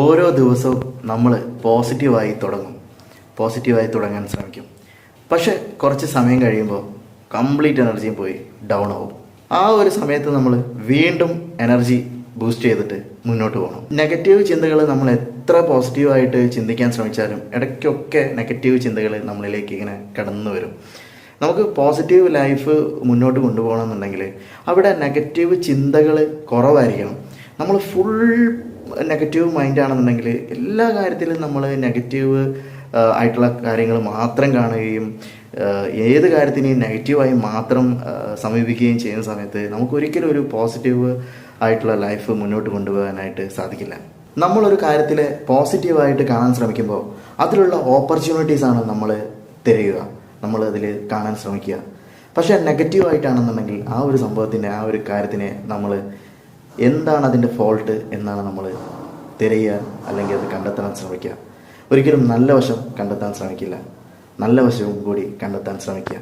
ഓരോ ദിവസവും നമ്മൾ പോസിറ്റീവായി തുടങ്ങും. പോസിറ്റീവായി തുടങ്ങാൻ ശ്രമിക്കും. പക്ഷെ കുറച്ച് സമയം കഴിയുമ്പോൾ കംപ്ലീറ്റ് എനർജിയും പോയി ഡൗൺ ആവും. ആ ഒരു സമയത്ത് നമ്മൾ വീണ്ടും എനർജി ബൂസ്റ്റ് ചെയ്തിട്ട് മുന്നോട്ട് പോകണം. നെഗറ്റീവ് ചിന്തകൾ നമ്മൾ എത്ര പോസിറ്റീവായിട്ട് ചിന്തിക്കാൻ ശ്രമിച്ചാലും ഇടയ്ക്കൊക്കെ നെഗറ്റീവ് ചിന്തകൾ നമ്മളിലേക്ക് ഇങ്ങനെ കടന്നു വരും. നമുക്ക് പോസിറ്റീവ് ലൈഫ് മുന്നോട്ട് കൊണ്ടുപോകണമെന്നുണ്ടെങ്കിൽ അവിടെ നെഗറ്റീവ് ചിന്തകൾ കുറവായിരിക്കണം. നമ്മൾ ഫുൾ നെഗറ്റീവ് മൈൻഡാണെന്നുണ്ടെങ്കിൽ എല്ലാ കാര്യത്തിലും നമ്മൾ നെഗറ്റീവ് ആയിട്ടുള്ള കാര്യങ്ങൾ മാത്രം കാണുകയും ഏത് കാര്യത്തിനെയും നെഗറ്റീവായി മാത്രം സമീപിക്കുകയും ചെയ്യുന്ന സമയത്ത് നമുക്ക് ഒരിക്കലും ഒരു പോസിറ്റീവ് ആയിട്ടുള്ള ലൈഫ് മുന്നോട്ട് കൊണ്ടുപോകാനായിട്ട് സാധിക്കില്ല. നമ്മളൊരു കാര്യത്തിൽ പോസിറ്റീവായിട്ട് കാണാൻ ശ്രമിക്കുമ്പോൾ അതിലുള്ള ഓപ്പർച്യൂണിറ്റീസ് ആണ് നമ്മൾ തിരയുക നമ്മൾ അതിൽ കാണാൻ ശ്രമിക്കുക. പക്ഷേ നെഗറ്റീവായിട്ടാണെന്നുണ്ടെങ്കിൽ ആ ഒരു സംഭവത്തിന്റെ ആ ഒരു കാര്യത്തിനെ നമ്മൾ എന്താണ് അതിന്റെ ഫോൾട്ട് എന്നാണ് നമ്മൾ തിരയുക അല്ലെങ്കിൽ അത് കണ്ടെത്താൻ ശ്രമിക്കുക. ഒരിക്കലും നല്ല വശം കണ്ടെത്താൻ ശ്രമിക്കില്ല. നല്ല വശവും കൂടി കണ്ടെത്താൻ ശ്രമിക്കുക.